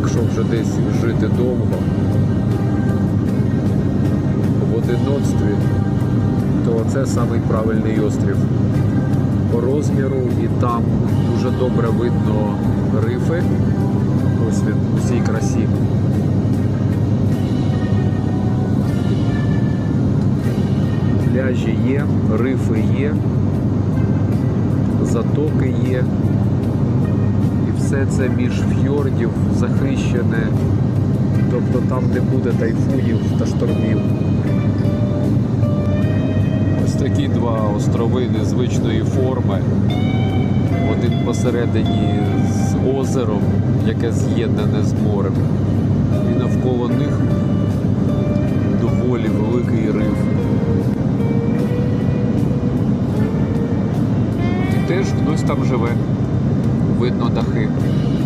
якщо вже десь жити довго в одиноцтві, то це самий правильний острів по розміру і там дуже добре видно рифи. Ось він у всій красі. Пляжі є, рифи є, затоки є. Все це між фьордів захищене. Тобто там не буде тайфунів та штормів. Ось такі два острови незвичної форми. Один посередині з озером, яке з'єднане з морем. І навколо них доволі великий риф. І теж хтось там живе. Видно дахи.